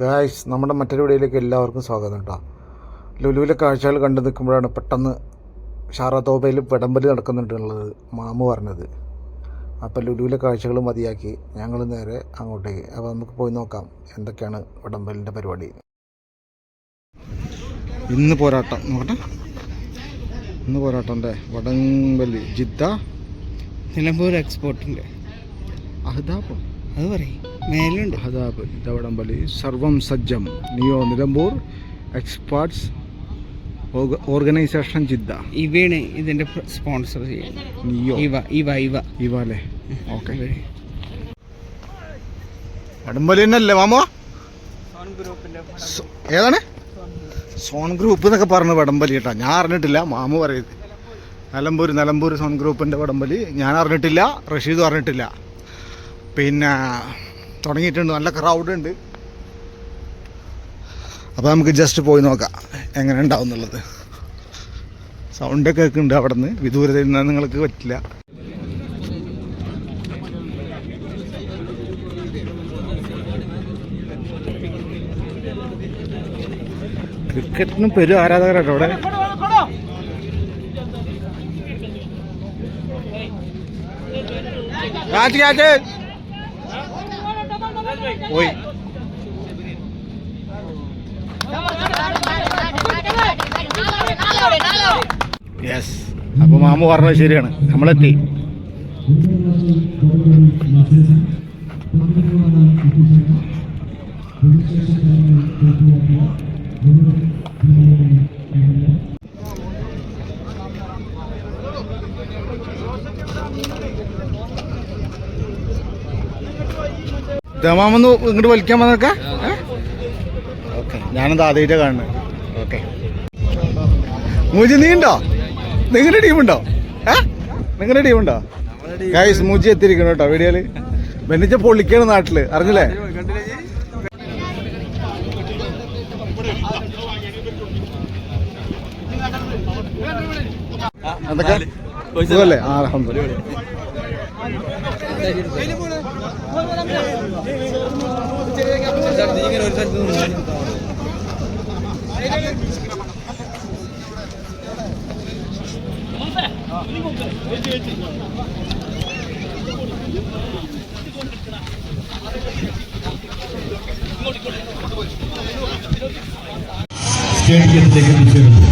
Guys നമ്മുടെ മറ്റൊരു വീഡിയോയിലേക്ക് എല്ലാവർക്കും സ്വാഗതം കേട്ടോ. ലുലുവിലെ കാഴ്ചകൾ കണ്ടു നിൽക്കുമ്പോഴാണ് പെട്ടെന്ന് ഷാറാത്തോബയിൽ വിടംബലി നടക്കുന്നുണ്ടെന്നുള്ളത് മാമു പറഞ്ഞത്. അപ്പോൾ ലുലുവിലെ കാഴ്ചകൾ മതിയാക്കി ഞങ്ങൾ നേരെ അങ്ങോട്ടേക്ക്. അപ്പോൾ നമുക്ക് പോയി നോക്കാം എന്തൊക്കെയാണ് വിടംബലിന്റെ പരിപാടി. ഇന്ന് പോരാട്ടം. നോക്കട്ടെ. ഇന്ന് പോരാട്ടന്റെ വടംവലി ജിദ്ദ. നിലമ്പൂർ എക്സ്പോർട്ടിന്റെ അഹദാബ് അത് പറയും. മേലുണ്ട്. ജിദ്ദ വടംവലി സർവം സജ്ജം. Neo Nilambur expats organisation Jeddah. ഇവയാണ് ഇതിന്റെ സ്പോൺസർ ചെയ്യുന്നത്. നിയോ. ഇവ ഇവ ഇവ. ഇവ അല്ലേ? ഓക്കെ. ഇവർ. തന്നെയല്ലേ മാമോ ഏതാണ്? സോൺ ഗ്രൂപ്പ് എന്നൊക്കെ പറഞ്ഞു വടംവലി കേട്ടോ. ഞാൻ അറിഞ്ഞിട്ടില്ല. മാമു പറയുന്നത് നിലമ്പൂർ നിലമ്പൂർ സോൺ ഗ്രൂപ്പിന്റെ വടംവലി ഞാൻ അറിഞ്ഞിട്ടില്ല. റഷീദ് അറിഞ്ഞിട്ടില്ല. പിന്നെ തുടങ്ങിയിട്ടുണ്ട്. നല്ല ക്രൗഡ് ഉണ്ട്. അപ്പോൾ നമുക്ക് ജസ്റ്റ് പോയി നോക്കാം. എങ്ങനെ ഉണ്ടാവും എന്നുള്ളത്. സൗണ്ടൊക്കെ കേൾക്കുന്നുണ്ട് അവിടെ നിന്ന് വിദൂരതയിൽ നിന്ന് നിങ്ങൾക്ക് പറ്റില്ല. ക്രിക്കറ്റിനും പെരും ആരാധകരാട്ടോ അവിടെ. രാജ് രാജ് പോയി. യെസ് അപ്പൊ മാമു പറഞ്ഞത് ശരിയാണ്. നമ്മളെത്തി. ദമാമെന്ന് ഇങ്ങോട്ട് വലിക്കാൻ വന്നൊക്കെ ഓക്കെ ഞാനത് ആദ്യമായിട്ടാണ് കാണുന്നത്. ഓക്കെ. മൂജി നീ ഉണ്ടോ നിങ്ങളുടെ ടീമുണ്ടോ? ഏ? നിങ്ങളുടെ ടീമുണ്ടോ? ഗൈസ് മൂജി എത്തിയിരിക്കണം കേട്ടോ വീഡിയോയിൽ. ബെന്നിച്ച പൊള്ളിക്കാണ് നാട്ടിൽ അറിഞ്ഞില്ലേ? എന്തൊക്കെ? സുഖല്ലേ? ആ അൽഹംദുലില്ലാ സ്റ്റേഡിയത്തിലേക്ക് എത്തിച്ചേരുന്നു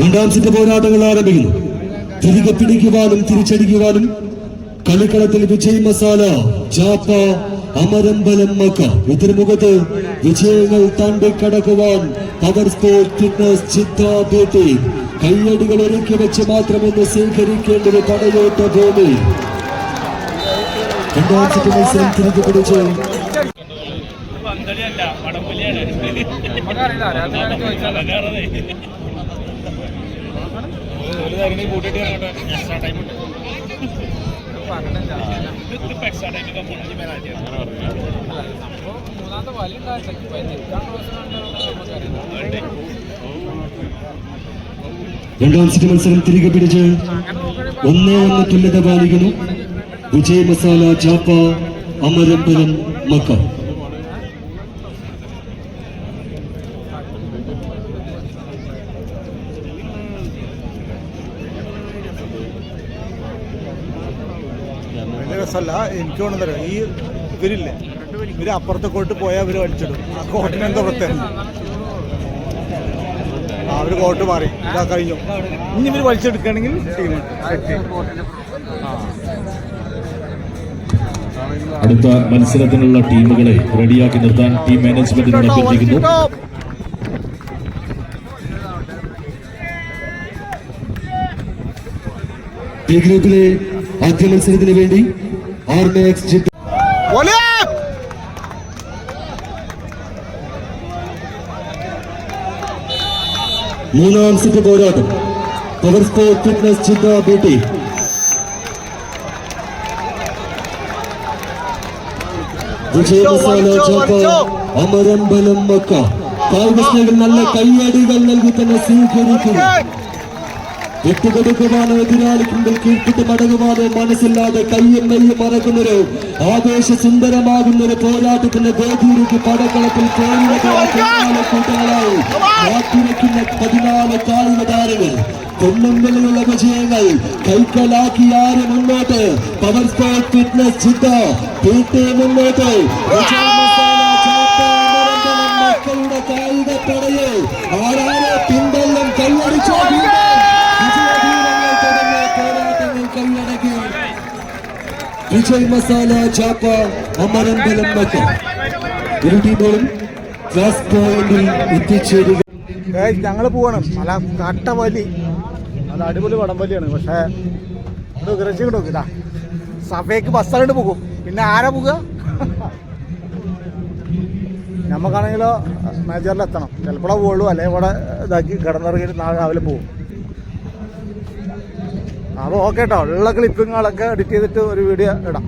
രണ്ടാം സെറ്റ് പോരാട്ടങ്ങൾ ആരംഭിക്കുന്നു. തിരികെ പിടിക്കുവാനും തിരിച്ചടിക്കുവാനും കളിക്കളത്തിൽ വിജയ് മസാല ജാപ്പ അമരമ്പലം മക്ക. ഇതിനുമുഖത്ത് വിജയങ്ങൾ താണ്ടിക്കടക്കുവാൻ പവർ സ്പോർട്ട് ഫിറ്റ്നസ് ബ്യൂട്ടി കയ്യടികൾ ഒരുക്കി വെച്ച് മാത്രമെന്ന് സ്വീകരിക്കേണ്ട ഒരു പടയോട്ട ഭൂമി. രണ്ടാം സെറ്റ് മത്സരം തിരികെ പിടിച്ച് രണ്ടാം സെറ്റ് മത്സരം തിരികെ പിടിച്ച് ഒന്നേ ഒന്ന് തുല്യത പാലിക്കുന്നു. വിജയ് മസാല ചാപ്പ അമരപ്പുരം മക്ക. രസമല്ല. എനിക്ക് തോന്നുന്നത് ഈ ഇവരില്ലേ ഇവർ അപ്പുറത്തെ കോട്ട് പോയാൽ അവർ വലിച്ചിടും. ആ കോട്ടിന് എന്താ പ്രത്യേകം ആ ഒരു കോട്ട് മാറി. ഇതാ കഴിഞ്ഞു. ഇനി ഇവർ വലിച്ചെടുക്കുകയാണെങ്കിൽ ടീമുണ്ട് അടുത്ത മത്സരത്തിനുള്ള ടീമുകളെ റെഡിയാക്കി നിർത്താൻ ടീം മാനേജ്മെന്റിനോട് അഭ്യർത്ഥിക്കുന്നു ഈ ഗ്രൂപ്പിലെ ആദ്യ മത്സരത്തിന് വേണ്ടി ആർമാക്സ് ജിദ്ദ ഓലേ മൂന്നാം സെറ്റ് പോരാട്ടം. പവർ സ്പോർട്ട് ഫിറ്റ്നസ് ചിന്ത ബ്യൂട്ടി വിജയ മസാല ചാപ്പ അമരമ്പലം മക്ക. കായിക സ്നേഹികൾ നല്ല കയ്യടികൾ നൽകി തന്നെ സ്വീകരിക്കുന്നു. വിട്ടുകൊടുക്കുവാനോ എതിരാളിക്ക് കീഴ്പ്പെട്ട് മടങ്ങുവാനോ മനസ്സില്ലാതെ കയ്യും മെയ്യും മറക്കുന്നൊരു ആവേശ സുന്ദരമാകുന്നൊരു പോരാട്ടത്തിന്റെ ഗോപൂരിക്ക് പടക്കളത്തിൽ കൂട്ടങ്ങളായി മാറ്റിവെക്കുന്ന പതിനാല് കായിക താരങ്ങൾ വിലയുള്ള വിജയങ്ങൾ കൈക്കലാക്കി ആര് മുന്നോട്ട്? പവർ സ്പോർട്സ് ഫിറ്റ്നസ് പീട്ടെ മുന്നോട്ട് വിജയ മസാല ചാപ്പ അമരമ്പലം മക്കളുടെ കായിക പടയെ ആരാണ് പിന്തള്ളും കൈയടിച്ചോ വിജയധീരങ്ങൾ തുടർന്ന് പോരാട്ടങ്ങൾ കൈയടക്കി വിജയ് മസാല ചാപ്പ അമരമ്പലം മക്കൾ ഇരു ടീമുകളും ക്ലാസ് പോയിന്റിൽ എത്തിച്ചേരുക. ഞങ്ങൾ പോവാണ്. നല്ല കട്ട വലി. നല്ല അടിപൊളി വടംവലിയാണ് പക്ഷേ ഇത് ഗ്രഹിച്ചു കിട്ടും ഇതാ. സഭയ്ക്ക് ബസ്സായിട്ട് പോകും. പിന്നെ ആരാ പോകുക? നമുക്കാണെങ്കിലോ മേജറിലെത്തണം എത്തണം. ചിലപ്പോഴേ പോകുള്ളൂ അല്ലെങ്കിൽ ഇവിടെ ഇതാക്കി കിടന്നിറങ്ങിയിട്ട് നാളെ രാവിലെ പോകും. അപ്പോൾ ഓക്കെ കേട്ടോ ഉള്ള ക്ലിപ്പിങ്ങുകളൊക്കെ എഡിറ്റ് ചെയ്തിട്ട് ഒരു വീഡിയോ ഇടാം.